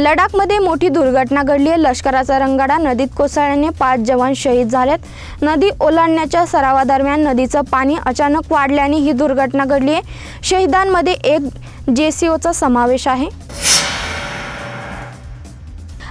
लडाखमध्ये मोठी दुर्घटना घडली आहे. लष्कराचा रंगाडा नदीत कोसळल्याने पाच जवान शहीद झालेत. नदी ओलांडण्याच्या सरावादरम्यान नदीचं पाणी अचानक वाढल्याने ही दुर्घटना घडली आहे. शहीदांमध्ये एक जे सी ओचा समावेश आहे.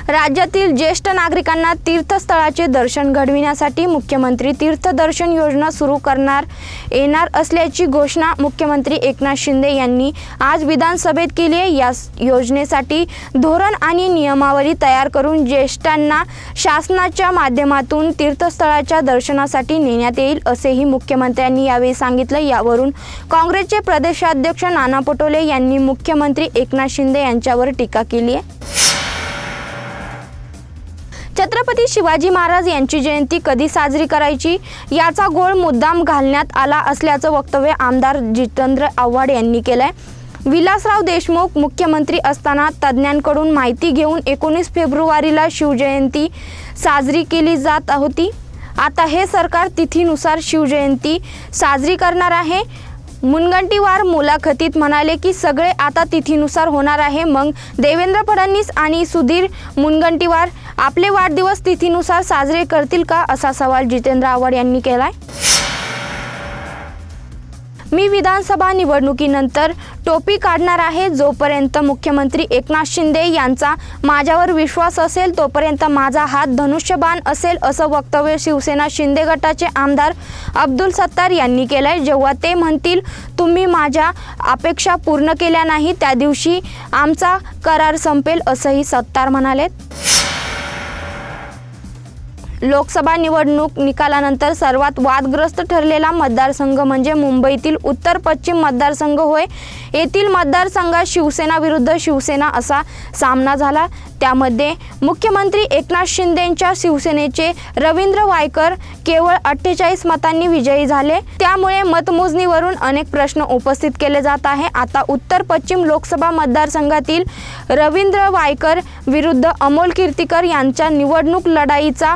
राज्यातील ज्येष्ठ नागरिकांना तीर्थस्थळाचे दर्शन घडविण्यासाठी मुख्यमंत्री तीर्थदर्शन योजना सुरू करणार येणार असल्याची घोषणा मुख्यमंत्री एकनाथ शिंदे यांनी आज विधानसभेत केली आहे. या योजनेसाठी धोरण आणि नियमावली तयार करून ज्येष्ठांना शासनाच्या माध्यमातून तीर्थस्थळाच्या दर्शनासाठी नेण्यात येईल असेही मुख्यमंत्र्यांनी यावेळी सांगितलं. यावरून काँग्रेसचे प्रदेशाध्यक्ष नाना पटोले यांनी मुख्यमंत्री एकनाथ शिंदे यांच्यावर टीका केली आहे. छत्रपती शिवाजी महाराज यांची जयंती कधी साजरी करायची? याचा गोळ मुद्दाम घालण्यात आला असल्याचं वक्तव्य आमदार जितेंद्र आव्हाड यांनी केलंय. विलासराव देशमुख मुख्यमंत्री असताना तज्ज्ञांकडून माहिती घेऊन एकोणीस फेब्रुवारीला शिवजयंती साजरी केली जात होती. आता हे सरकार तिथीनुसार शिवजयंती साजरी करणार आहे. मुनगंटीवार मुलाखतीत म्हणाले की सगळे आता तिथीनुसार होणार आहे. मग देवेंद्र फडणवीस आणि सुधीर मुनगंटीवार आपले वाढदिवस तिथीनुसार साजरे करतील का असा सवाल जितेंद्र आव्हाड यांनी केलाय? मी विधानसभा निवडणुकीनंतर टोपी काढणार आहे जोपर्यंत मुख्यमंत्री एकनाथ शिंदे यांचा माझ्यावर विश्वास असेल तोपर्यंत माझा हात धनुष्यबाण असेल असं वक्तव्य शिवसेना शिंदे गटाचे आमदार अब्दुल सत्तार यांनी केलं आहे जेव्हा ते म्हणतील तुम्ही माझ्या अपेक्षा पूर्ण केल्या नाही त्या दिवशी आमचा करार संपेल असंही सत्तार म्हणालेत. लोकसभा निवडणूक निकालानंतर सर्वात वादग्रस्त ठरलेला मतदारसंघ म्हणजे मुंबईतील उत्तर पश्चिम मतदारसंघ होय. येथील मतदारसंघात शिवसेना विरुद्ध शिवसेना असा सामना झाला. त्यामध्ये मुख्यमंत्री एकनाथ शिंदेंच्या शिवसेनेचे रवींद्र वायकर केवळ अठ्ठेचाळीस मतांनी विजयी झाले. त्यामुळे मतमोजणीवरून अनेक प्रश्न उपस्थित केले जात आहे. आता उत्तर पश्चिम लोकसभा मतदारसंघातील रवींद्र वायकर विरुद्ध अमोल कीर्तीकर यांच्या निवडणूक लढाईचा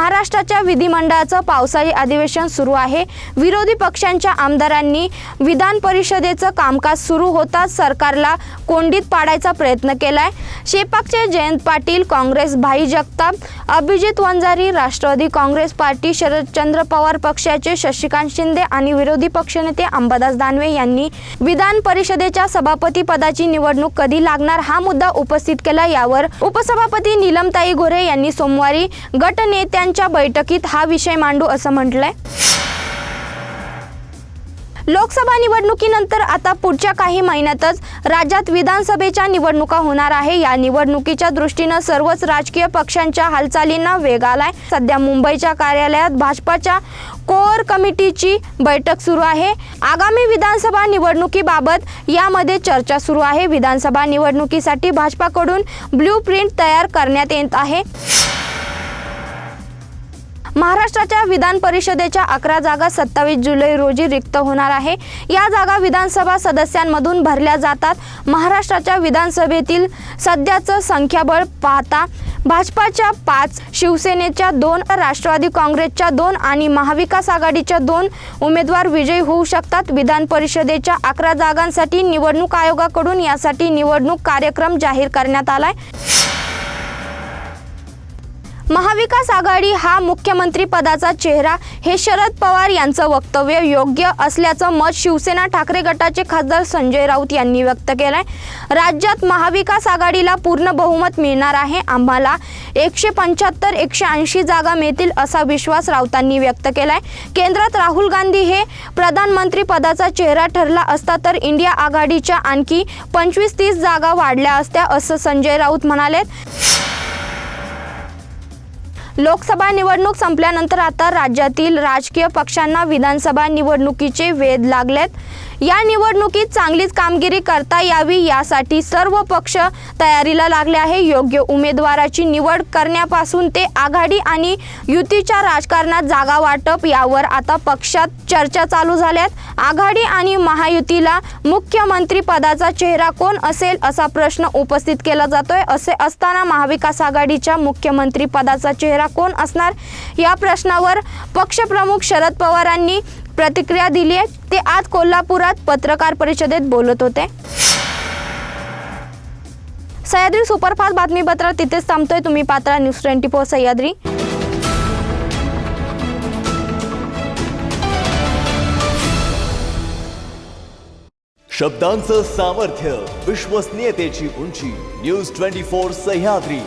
महाराष्ट्राच्या विधिमंडळाचं पावसाळी अधिवेशन सुरू आहे. विरोधी पक्षांच्या आमदारांनी विधान परिषदेचं कामकाज सुरू होताच सरकारला कोंडीत पाडायचा प्रयत्न केलाय. शेपाकचे Jayant Patil Congress Bhai Jagtap Abhijit Wanjari Rashtravadi Congress party Sharadchandra Pawar पक्षाचे शशिकांत शिंदे आणि विरोधी पक्षनेते अंबादास दानवे यांनी विधान परिषदेच्या सभापती पदाची निवडणूक कधी लागणार हा मुद्दा उपस्थित केला यावर उपसभापती नीलमताई गोरे यांनी सोमवारी मंत्र्यांच्या बैठकीत हा विषय मांडू असं म्हटलंय. लोकसभा निवडणुकीनंतर आता पुढच्या काही महिन्यातच राज्यात विधानसभेच्या निवडणुका होणार आहे. या निवडणुकीच्या दृष्टीनं सर्वच राजकीय पक्षांच्या हालचालींना वेग आलाय. सध्या मुंबईच्या कार्यालयात भाजपाच्या कोअर कमिटीची बैठक सुरू आहे. आगामी विधानसभा निवडणुकीबाबत यामध्ये चर्चा सुरू आहे. विधानसभा निवडणुकीसाठी भाजपाकडून ब्ल्यू प्रिंट तयार करण्यात येत आहे. महाराष्ट्राच्या विधान परिषदेच्या अकरा जागा सत्तावीस जुलै रोजी रिक्त होणार आहे. या जागा विधानसभा सदस्यांमधून भरल्या जातात. महाराष्ट्राच्या विधानसभेतील सध्याचं संख्याबळ पाहता भाजपाच्या पाच शिवसेनेच्या दोन राष्ट्रवादी काँग्रेसच्या दोन आणि महाविकास आघाडीच्या दोन उमेदवार विजयी होऊ शकतात. विधान परिषदेच्या अकरा जागांसाठी निवडणूक आयोगाकडून यासाठी निवडणूक कार्यक्रम जाहीर करण्यात आलाय. महाविकास आघाडी हा मुख्यमंत्री पदाचा चेहरा हे शरद पवार यांचं वक्तव्य योग्य असल्याचं मत शिवसेना ठाकरे गटाचे खासदार संजय राऊत यांनी व्यक्त केलंय. राज्यात महाविकास आघाडीला पूर्ण बहुमत मिळणार आहे. आम्हाला एकशे पंच्याहत्तर एकशे ऐंशी जागा मिळतील असा विश्वास राऊतांनी व्यक्त केलाय. केंद्रात राहुल गांधी हे प्रधानमंत्री पदाचा चेहरा ठरला असता तर इंडिया आघाडीच्या आणखी पंचवीस तीस जागा वाढल्या असत्या असं संजय राऊत म्हणाले लोकसभा निवडणूक संपल्यानंतर आता राज्यातील राजकीय पक्षांना विधानसभा निवडणुकीचे वेध लागलेत. या निवडणुकीत चांगलीच कामगिरी करता यावी यासाठी सर्व पक्ष तयारीला लागले आहे. योग्य उमेदवाराची निवड करण्यापासून ते आघाडी आणि युतीच्या राजकारणात जागा वाटप यावर आता पक्षात चर्चा चालू झाल्यात. आघाडी आणि महायुतीला मुख्यमंत्री पदाचा चेहरा कोण असेल असा प्रश्न उपस्थित केला जातोय. असे असताना महाविकास आघाडीच्या मुख्यमंत्री पदाचा चेहरा कोण असणार? या प्रश्नावर पक्षप्रमुख शरद पवारांनी प्रतिक्रिया दिली आहे. ते आज कोल्हापुरात पत्रकार परिषदेत बोलत होते. सह्याद्री सुपरफास्ट बातमीपत्र तिथेच थांबतोय. तुम्ही पात्रा न्यूज ट्वेंटी फोर सह्याद्री. शब्दांचं सामर्थ्य विश्वसनीयतेची उंची न्यूज ट्वेंटी फोर सह्याद्री.